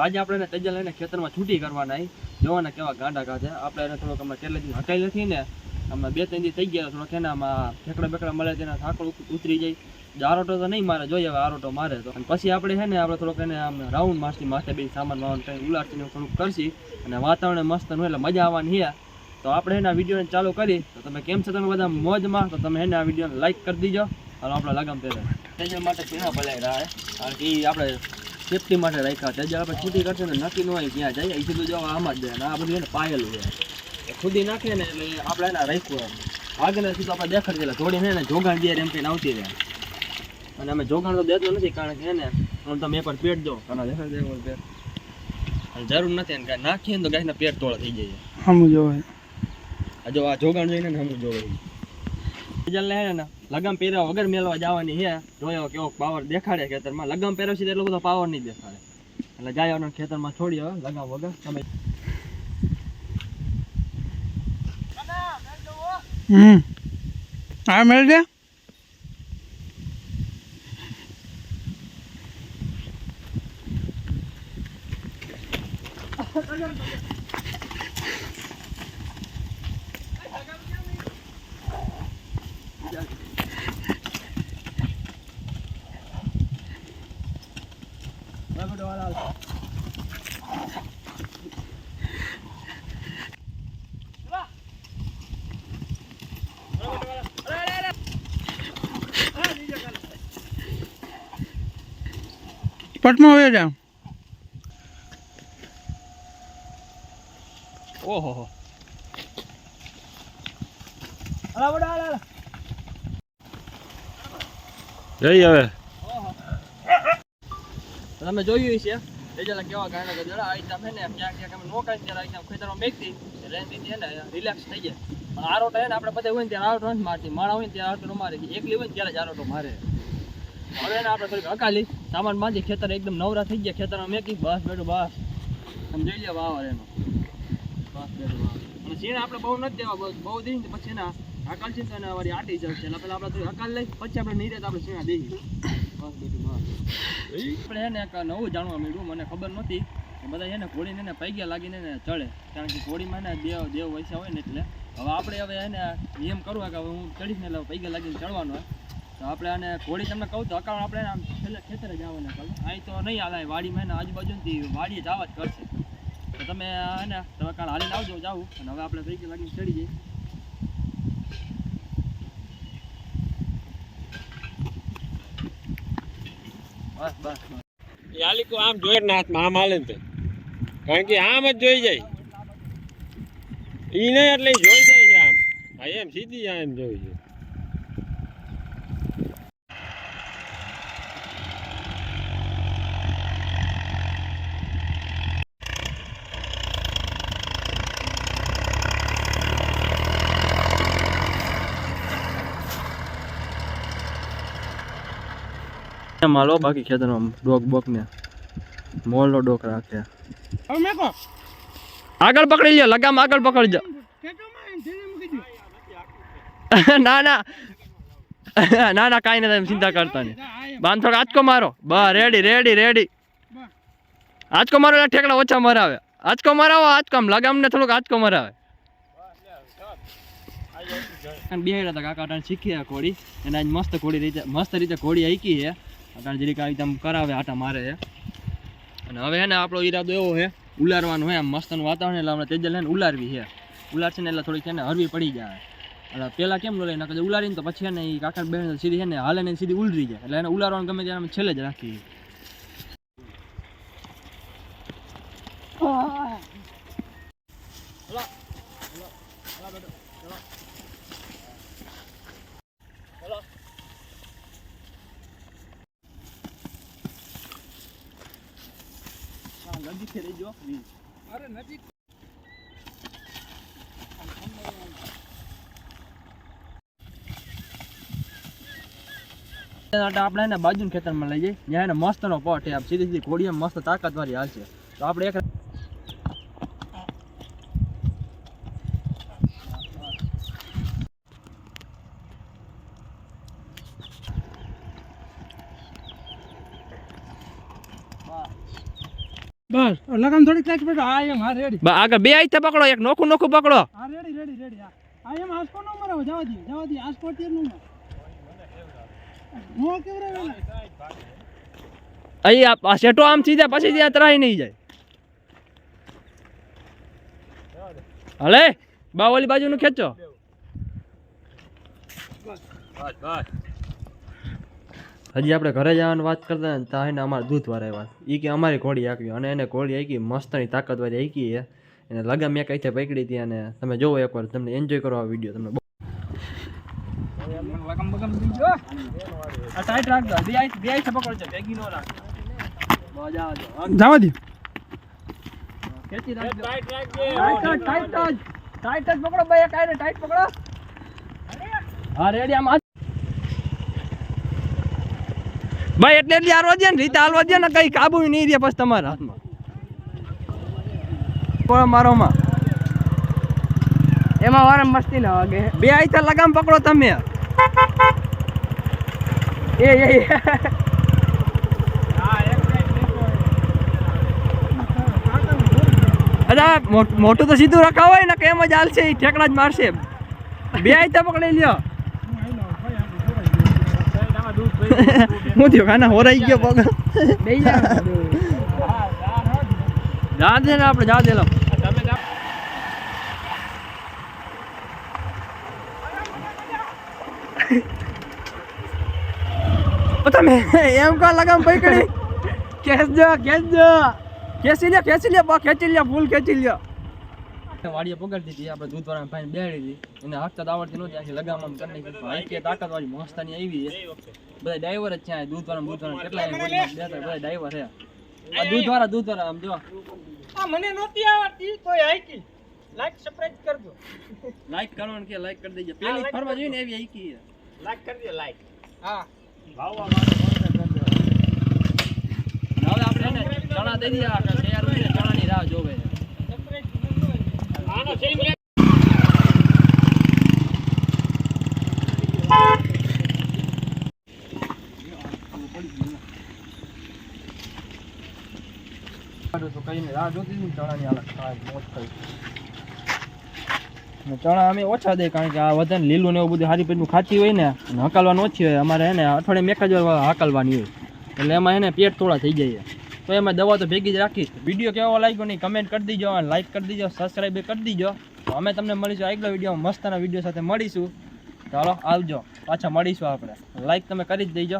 આજે આપણે એને તેજલ લઈને ખેતરમાં છૂટી કરવાના જોવાના કેવા ગાંડા કાઢે આપણે એને થોડોક અમે તેલેથી હટાઈ નથી ને અમે બે ત્રણ દી થઈ ગયા થોડોક એનામાં ઠેકડા બેકડા મળે તેના થાકડ ઉતરી જાય. આરોટો તો નહીં મારે, જોઈએ હવે આરોટો મારે તો. અને પછી આપણે છે ને આપણે થોડોક એને આમ રાઉન્ડ મારસી માથે બે સામાન વાવન કંઈ ઉલાટીને થોડુંક કરશી. અને વાતાવરણ મસ્તનું એટલે મજા આવવાની છે તો આપણે એના વિડીયોને ચાલુ કરી. તો તમે કેમ છો તમે બધા મોજમાં? તો તમે એને આ વિડીયોને લાઈક કરી દીજો. અને આપણે લગામ પહેરે માટે પીણા ભલાઈ રહ્યા કારણ કે આપણે સેફટી માટે રાખ્યા તેજલ આપણે ખુદી કરશે ને નક્કી ન હોય ક્યાં જાય. એ સીધું જવા આમાં જ જાય ને આ બધું એને પાયેલું છે. એ ખુદી નાખે ને એટલે આપણે એને રાખ્યું એમ. આગળ સીધું આપણે દેખાડી દેલા જોડીને એને જોગાણ દે એમ કહીને આવતી રહે. અને અમે જોગાણ તો દેતો નથી કારણ કે એને આમ તમે એકવાર પેટ દો. કાના દેખાડી દે પેટ. અને જરૂર નથી એને કાંઈ નાખીએ ને તો ગાયના પેટ તોડા થઈ જાય. હમ જોવે. આ જો આ જોગાણ જોઈને ને હમું જોવે. ને હે ને. લગામ પહેર્યા વગર મેળવા જવાની હે જોયો કેવો પાવર દેખાડે ખેતરમાં. લગામ પહેર્યો છે એટલો બધો પાવર નહીં દેખાડે. એટલે જાય અને ખેતરમાં છોડી હવે લગામ વગર. તમે હમ. હા મેળ દે પટમાં હોય જા. ઓહો જઈ હવે. તમે જોયું છે ડીઝલ કેવા ગાયના ગજડા આ રીતના છે ને ક્યાંક ક્યાં અમે નોકાઈ ત્યારે આ રીતના ખેતરમાં મેકતી રેન્ડી છે ને રિલેક્સ થઈ જાય. પણ આરોટો છે ને આપણે બધા હોય ને ત્યારે આરોટો નથી મારતી. માળા હોય ને ત્યારે આરોટો મારે. એકલી હોય ને ત્યારે જ આરોટો મારે. હવે ને આપણે થોડીક અકાલી સામાન બાંધી, ખેતર એકદમ નવરા થઈ ગયા, ખેતરમાં મેકી બસ બેઠું બસ. સમજાઈ લે વાવર એનો. બસ અને આપણે બહુ નથી દેવા બહુ દઈએ ને પછી એના અકાલ છે વારી આટી જશે એટલે પહેલા આપણે લઈ, પછી આપણે નહીં રહે આપણે સીણા દઈએ. બસ બેઠું બસ. આપણે એને નવું જાણવા મળ્યું, મને ખબર નહોતી. બધા છે ને એને પૈગ્યા લાગીને એને ચડે. કારણ કે ઘોડીમાં ને દેવ દેવ વૈસા હોય ને એટલે. હવે આપણે હવે એને નિયમ કરવા કે હવે હું ચડીશ ને એટલે પૈગ્યા લાગીને ચડવાનો તો આપણે આને ઘોડી તમને કહું તો અકાઉન્ટ આપણે આમ છેલ્લે ખેતરે જવાના કહું અહીં તો નહીં હાલે વાડીમાં એને આજુબાજુથી વાડીએ જવા જ કરશે. તો તમે એને તમે કાલ હાલીને આવજો જાવું અને હવે આપણે પૈકી લાગીને ચડી જઈએ. બસ બસ આલીકો આમ જોઈ ને હાથમાં આમ હાલે ને કારણ કે આમ જ જોઈ જાય. એ નહીં એટલે જોઈ જાય આમ. એમ સીધી આમ જોઈ જાય માલો બાકી ખેતરમાં ડોક બોક ને મોલનો ડોક રાખે. હવે મેકો આગળ પકડી લ્યો લગામ આગળ પકડજો ખેતરમાં એમ થેલી મૂકી દો ના ના. ના ના કાંઈ નથી તમે ચિંતા કરતા નહીં. બાંધ થોડો આંચકો મારો. બસ રેડી રેડી રેડી આંચકો મારો એટલે ઠેકડા ઓછા મરાવે. આંચકો મરાવો આંચકો આમ. લગામને થોડુંક આંચકો મરાવે. બે હતા કાકા અટાણે શીખી આ ઘોડી એને આજ મસ્ત ઘોડી રીતે મસ્ત રીતે ઘોડી હાઈકી છે. અટાણે જરીક આવી કરાવે, આટા મારે અને હવે હે ને આપણો ઈરાદો એવો છે, ઉલારવાનું હોય આમ મસ્તનું વાતાવરણ એટલે આપણે તેજલ હે ને ઉલારવી છે. ઉલારશે ને એટલે થોડીક છે ને હરવી પડી જાય. એટલે પેલા કેમ લો લઈને કદાચ ઉલારીને તો પછી એને કાકા બેન સીધી છે ને હાલે ને સીધી ઉલરી જાય. એટલે એને ઉલારવાનું ગમે ત્યારે અમે છેલ્લે જ રાખીએ. નજીક રહી જો અરે નજીક. આપણે એને બાજુના ખેતરમાં લઈ જઈએ. ત્યાં એને મસ્તનો પટ છે. આમ સીધી સીધી ઘોડી મસ્ત તાકાતવાળી હાલશે તો આપણે એક બસ. લગામ થોડી ટાઈટ બેઠો આ એમ હા રેડી. બા આગળ બે આઈતે પકડો એક નોખું નોખું પકડો. હા રેડી રેડી રેડી. આ એમ આસકો નો મરાવો જવા દી જવા દી. આસકો તીરનું મો કેવરા અહી આ- આ આમ આમ સીધા પછી ત્યાં ત્રાઈ નહીં જાય. હલે? બા ઓલી બાજુનું ખેંચો. બસ બસ. હજી આપણે ઘરે જવાની વાત કરતા ને ત્યાં એને અમારા દૂધવાળા આવ્યા એ કે અમારી ઘોડી આંકવી અને એને ઘોડી આંકી મસ્તની તાકાતવાળી આંકી છે એને લગામ મેં કઈથી પકડી હતી અને તમે જોવો એકવાર તમને એન્જોય કરો આ વીડિયો તમને બહુ લગામ બગામ દીજો આ ટાઈટ રાખજો બે આઈ બે આઈ પકડ છે ભેગી નો રાખ બસ આવા દો જવા દે ખેંચી રાખજો ટાઈટ રાખજે ટાઈટ જ ટાઈટ જ ટાઈટ જ પકડો ભાઈ એક આઈને ટાઈટ પકડો હા રેડી આમ ભાઈ એટલે એટલે હારવા દે ને રીતે હાલવા દે ને કઈ કાબુ નહીં રહે પછી તમારા હાથમાં. પણ મારોમાં? એમાં વારમ મસ્તી ના વાગે. બે આઈ લગામ પકડો તમે. એ એ અચ્છા મોટું તો સીધું રખાવ હોય ને કે એમ જ હાલશે એ ઠેકડા જ મારશે. બે આઈ પકડી લ્યો. હું થયો ખાના હોરાઈ ગયો પગ. જા જા દે ને આપણે જા દે લો તમે એમ કા લગામ પકડી? કેસ જો ખેંચી લે ખેંચી લે બા ખેંચી લે ફૂલ ખેંચી લ્યો. વાડીએ પકડતી હતી આપણે દૂધ વાળા ભાઈ બેડી હતી એને હાથતા આવડતી નહોતી આખી લગામ આમ કરી નાખી. ભાઈ કે તાકાત વાળી મસ્તાની આવી છે. બધા ડ્રાઈવર જ છે આ દૂધ વાળા દૂધ વાળા કેટલા ગોળીમાં બેઠા બધા ડ્રાઈવર છે. આ દૂધ વાળા દૂધ વાળા આમ જો. આ મને નહોતી આવડતી તોય હાઈકી લાઈક સબસ્ક્રાઇબ કરજો. લાઈક કરવાનું કે લાઈક કરી દેજો. પેલી ફરવા જોઈને એવી હાઈકી છે લાઈક કરી દે લાઈક હા ભાવવા હવે આપણે એને ચણા દઈ દઈએ આ તૈયાર હોય ને ચણાની રાહ જોવે. આનો ચણા અમે ઓછા દે કારણ કે આ વધારે લીલું ને એવું બધું સારી પેટનું ખાતી હોય ને હકાલવાનું ઓછી હોય. અમારે એને અઠવાડિયે એક જ વાર હકાલવાની હોય. એટલે એમાં એને પેટ થોડા થઈ જાય તો એમાં દવા તો ભેગી જ રાખીશ. વીડિયો કેવો લાગ્યો નહીં કમેન્ટ કરી દીજો અને લાઈક કરી દીજો સબસ્ક્રાઈબ કરી દીજો. તો અમે તમને મળીશું આગલા વીડિયો મસ્તના વીડિયો સાથે મળીશું. ચાલો આવજો. પાછા મળીશું આપણે. લાઈક તમે કરી જ દેજો.